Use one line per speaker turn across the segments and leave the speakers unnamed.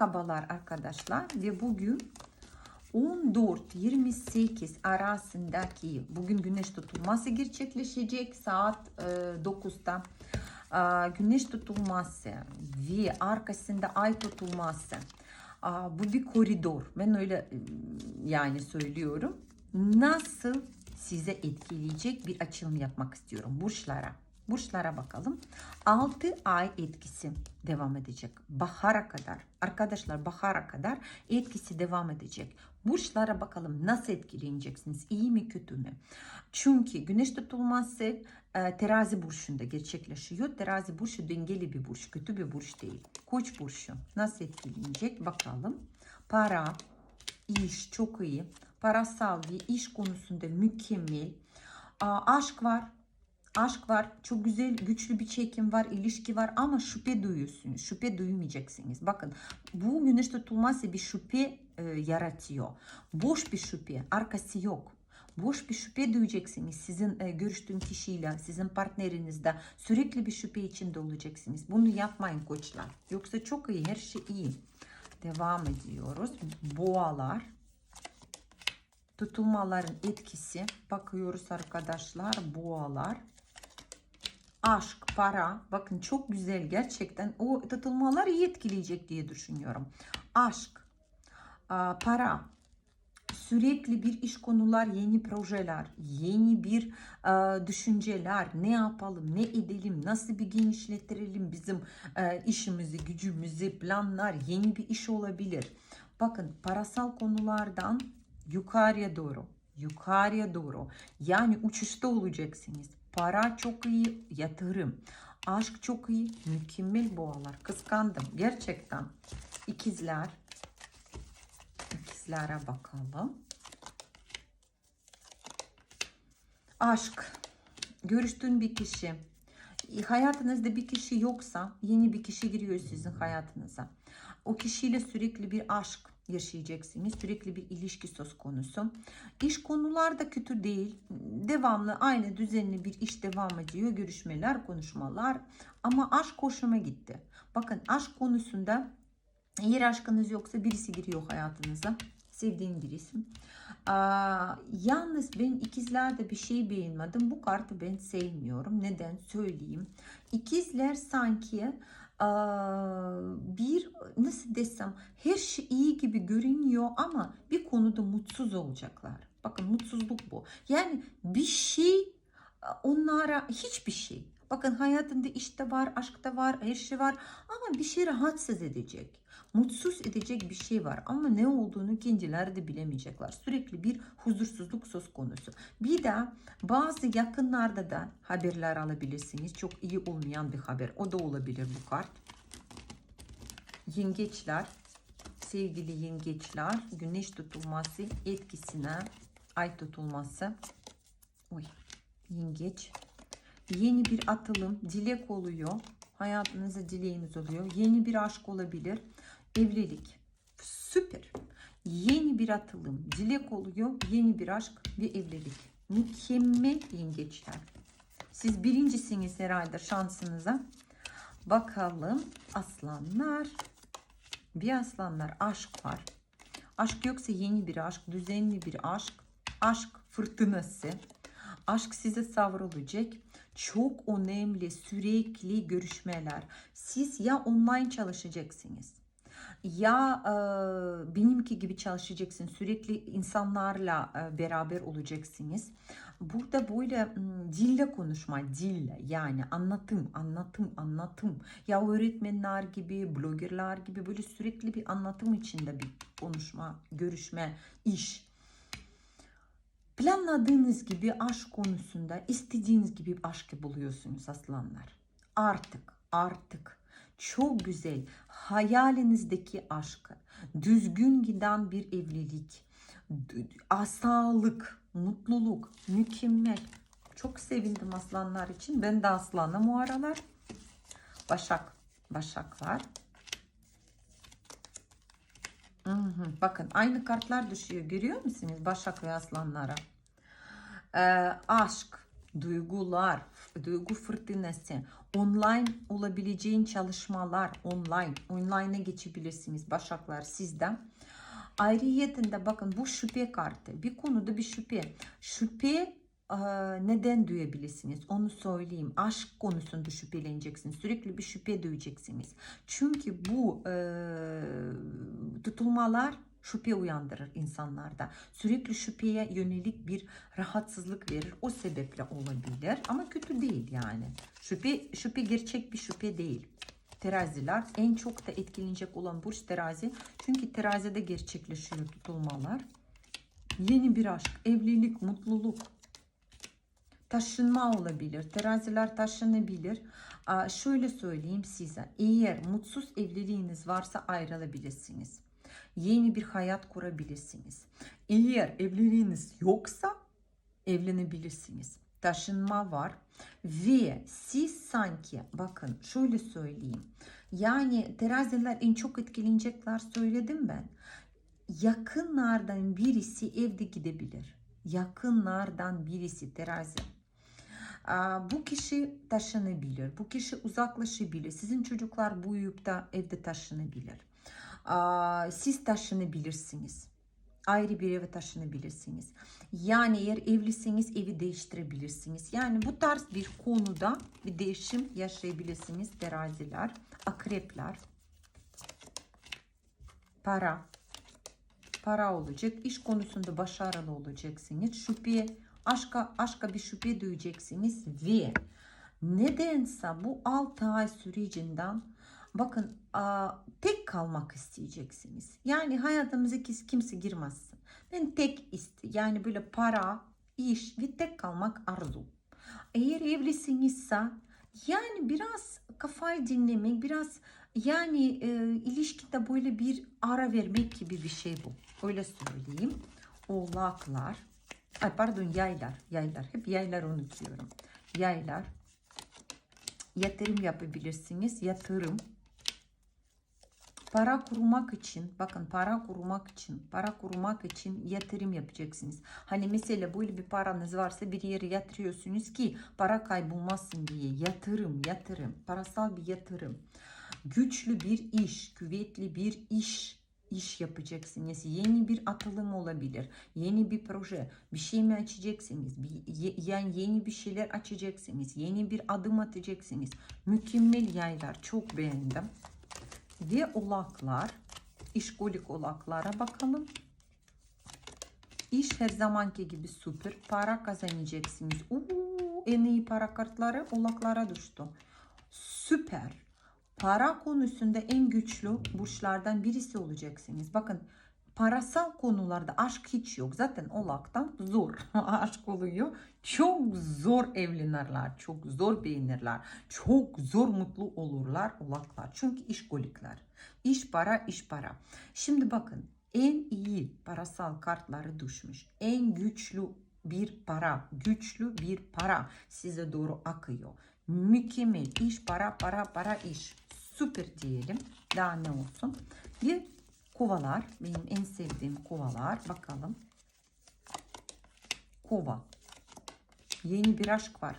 Merhabalar arkadaşlar ve bugün 14-28 arasındaki bugün güneş tutulması gerçekleşecek saat e, 9'da. E, güneş tutulması ve arkasında ay tutulması. E, bu bir koridor. Ben öyle e, yani söylüyorum. Nasıl size etkileyecek bir açılım yapmak istiyorum burçlara. Burçlara bakalım. 6 ay etkisi devam edecek. Bahara kadar. Arkadaşlar bahara kadar etkisi devam edecek. Burçlara bakalım nasıl etkileneceksiniz? İyi mi kötü mü? Çünkü güneş tutulması e, terazi burçunda gerçekleşiyor. Terazi burcu dengeli bir burç. Kötü bir burç değil. Koç burcu nasıl etkilenecek? Bakalım. Para, iş çok iyi. Parasal ve iş konusunda mükemmel. Aa, aşk var. Aşk var. Çok güzel, güçlü bir çekim var, ilişki var ama şüphe duyuyorsunuz. Şüphe duymayacaksınız. Bakın bu güneş tutulması bir şüphe e, yaratıyor. Boş bir şüphe, arkası yok. Boş bir şüphe duyacaksınız sizin e, görüştüğün kişiyle, sizin partnerinizde sürekli bir şüphe içinde olacaksınız. Bunu yapmayın koçlar. Yoksa çok iyi, her şey iyi. Devam ediyoruz. Boğalar. Tutulmaların etkisi. Bakıyoruz arkadaşlar. Boğalar. Aşk, para. Bakın çok güzel gerçekten. O tutulmalar iyi etkileyecek diye düşünüyorum. Aşk, para, sürekli bir iş konular, yeni projeler, yeni bir düşünceler, ne yapalım, ne edelim, nasıl bir genişlettirelim bizim e, işimizi, gücümüzü, planlar, yeni bir iş olabilir. Bakın parasal konulardan yukarıya doğru, yukarıya doğru yani uçuşta olacaksınız. Para çok iyi, yatırım. Aşk çok iyi, mükemmel boğalar. Kıskandım gerçekten. İkizler, İkizlere bakalım. Aşk. Görüştüğün bir kişi. Hayatınızda bir kişi yoksa yeni bir kişi giriyor sizin hayatınıza. O kişiyle sürekli bir aşk yaşayacaksınız. Sürekli bir ilişki söz konusu. İş konular da kötü değil. Devamlı aynı düzenli bir iş devam ediyor. Görüşmeler, konuşmalar. Ama aşk hoşuma gitti. Bakın aşk konusunda eğer aşkınız yoksa birisi giriyor hayatınıza. Sevdiğin birisi. Aa, yalnız ben ikizlerde bir şey beğenmedim. Bu kartı ben sevmiyorum. Neden? Söyleyeyim. İkizler sanki bir nasıl desem her şey iyi gibi görünüyor ama bir konuda mutsuz olacaklar. Bakın mutsuzluk bu. Yani bir şey onlara hiçbir şey. Bakın hayatında işte var, aşkta var, her şey var ama bir şey rahatsız edecek, mutsuz edecek bir şey var ama ne olduğunu kendileri de bilemeyecekler. Sürekli bir huzursuzluk söz konusu. Bir de bazı yakınlarda da haberler alabilirsiniz. Çok iyi olmayan bir haber. O da olabilir bu kart. Yengeçler, sevgili yengeçler, güneş tutulması etkisine, ay tutulması. Oy, yengeç yeni bir atılım, dilek oluyor. Hayatınızda dileğiniz oluyor. Yeni bir aşk olabilir. Evlilik. Süper. Yeni bir atılım, dilek oluyor. Yeni bir aşk ve evlilik. Mükemmel yengeçler. Siz birincisiniz herhalde şansınıza. Bakalım aslanlar. Bir aslanlar aşk var. Aşk yoksa yeni bir aşk, düzenli bir aşk. Aşk fırtınası. Aşk size savrulacak. Çok önemli sürekli görüşmeler. Siz ya online çalışacaksınız ya e, benimki gibi çalışacaksınız. Sürekli insanlarla e, beraber olacaksınız. Burada böyle dille konuşma, dille yani anlatım, anlatım, anlatım. Ya öğretmenler gibi, bloggerlar gibi böyle sürekli bir anlatım içinde bir konuşma, görüşme, iş. Planladığınız gibi aşk konusunda istediğiniz gibi aşkı buluyorsunuz aslanlar. Artık, artık çok güzel hayalinizdeki aşkı, düzgün giden bir evlilik, sağlık, mutluluk, mükemmel. Çok sevindim aslanlar için. Ben de aslanım o aralar. Başak, Başak var. Hı hı. Bakın aynı kartlar düşüyor. Görüyor musunuz? Başak ve aslanlara. Ee, aşk, duygular, duygu fırtınası, online olabileceğin çalışmalar, online, online'a geçebilirsiniz Başaklar sizden. Ayrıyetinde bakın bu şüphe kartı. Bir konuda bir şüphe. Şüphe neden duyabilirsiniz? Onu söyleyeyim. Aşk konusunda şüpheleneceksiniz. Sürekli bir şüphe duyacaksınız. Çünkü bu e, tutulmalar şüphe uyandırır insanlarda. Sürekli şüpheye yönelik bir rahatsızlık verir. O sebeple olabilir ama kötü değil yani. Şüphe şüphe gerçek bir şüphe değil. Teraziler en çok da etkilenecek olan burç terazi. Çünkü terazide gerçekleşiyor tutulmalar. Yeni bir aşk, evlilik, mutluluk, taşınma olabilir. Teraziler taşınabilir. Şöyle söyleyeyim size. Eğer mutsuz evliliğiniz varsa ayrılabilirsiniz. Yeni bir hayat kurabilirsiniz. Eğer evliliğiniz yoksa evlenebilirsiniz. Taşınma var ve siz sanki bakın şöyle söyleyeyim. Yani teraziler en çok etkilenecekler söyledim ben. Yakınlardan birisi evde gidebilir. Yakınlardan birisi terazi. Bu kişi taşınabilir. Bu kişi uzaklaşabilir. Sizin çocuklar büyüyüp da evde taşınabilir. Siz taşınabilirsiniz. Ayrı bir eve taşınabilirsiniz. Yani eğer evlisiniz evi değiştirebilirsiniz. Yani bu tarz bir konuda bir değişim yaşayabilirsiniz teraziler, akrepler. Para. Para olacak. İş konusunda başarılı olacaksınız. Şüphe, aşka, aşka bir şüphe duyacaksınız ve nedense bu 6 ay sürecinden bakın a, tek kalmak isteyeceksiniz. Yani hayatımıza kimse girmezsin. Ben tek iste yani böyle para, iş ve tek kalmak arzu. Eğer evlisinizse yani biraz kafayı dinlemek, biraz yani e, ilişkide böyle bir ara vermek gibi bir şey bu. Öyle söyleyeyim. Oğlaklar, ay pardon yaylar, yaylar. Hep yaylar unutuyorum. Yaylar. Yatırım yapabilirsiniz. Yatırım. Para kurmak için, bakın para kurmak için, para kurmak için yatırım yapacaksınız. Hani mesela böyle bir paranız varsa bir yere yatırıyorsunuz ki para kaybolmasın diye. Yatırım, yatırım, parasal bir yatırım. Güçlü bir iş, kuvvetli bir iş iş yapacaksınız. Yeni bir atılım olabilir. Yeni bir proje. Bir şey mi açacaksınız? Bir, yani yeni bir şeyler açacaksınız. Yeni bir adım atacaksınız. Mükemmel yaylar. Çok beğendim. Ve olaklar. işkolik olaklara bakalım. İş her zamanki gibi süper. Para kazanacaksınız. Uuu, en iyi para kartları olaklara düştü. Süper. Para konusunda en güçlü burçlardan birisi olacaksınız. Bakın parasal konularda aşk hiç yok. Zaten olaktan zor aşk oluyor. Çok zor evlenirler. Çok zor beğenirler. Çok zor mutlu olurlar olaklar. Çünkü işkolikler. İş para, iş para. Şimdi bakın en iyi parasal kartları düşmüş. En güçlü bir para, güçlü bir para size doğru akıyor. Mükemmel iş, para, para, para, iş. Süper diyelim. Daha ne olsun. Bir kovalar. Benim en sevdiğim kovalar. Bakalım. Kova. Yeni bir aşk var.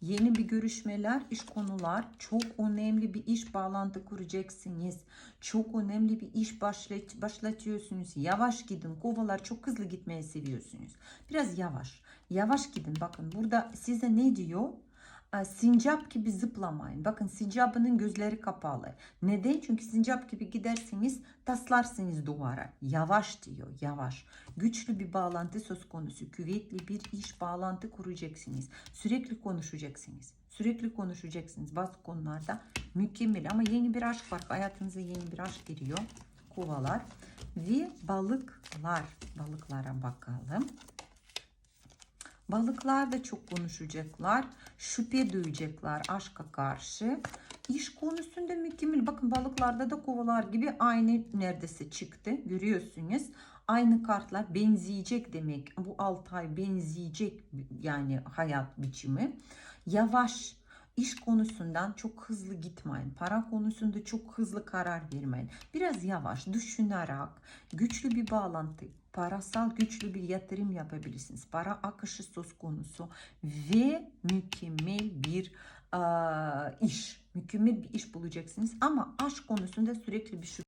Yeni bir görüşmeler, iş konular, çok önemli bir iş bağlantı kuracaksınız. Çok önemli bir iş başlat, başlatıyorsunuz. Yavaş gidin. Kovalar çok hızlı gitmeyi seviyorsunuz. Biraz yavaş. Yavaş gidin. Bakın burada size ne diyor? Aa, Sincap gibi zıplamayın. Bakın sincapının gözleri kapalı. Neden? Çünkü sincap gibi giderseniz taslarsınız duvara. Yavaş diyor, yavaş. Güçlü bir bağlantı söz konusu. Kuvvetli bir iş bağlantı kuracaksınız. Sürekli konuşacaksınız. Sürekli konuşacaksınız bazı konularda. Mükemmel ama yeni bir aşk var. Hayatınıza yeni bir aşk giriyor. Kovalar. Ve balıklar. Balıklara bakalım. Balıklar da çok konuşacaklar. Şüphe duyacaklar aşka karşı. İş konusunda mükemmel. Bakın balıklarda da kovalar gibi aynı neredeyse çıktı. Görüyorsunuz. Aynı kartlar benzeyecek demek. Bu 6 ay benzeyecek yani hayat biçimi. Yavaş, İş konusundan çok hızlı gitmeyin. Para konusunda çok hızlı karar vermeyin. Biraz yavaş düşünerek güçlü bir bağlantı, parasal güçlü bir yatırım yapabilirsiniz. Para akışı söz konusu ve mükemmel bir eee, iş. Mükemmel bir iş bulacaksınız ama aşk konusunda sürekli bir şüphe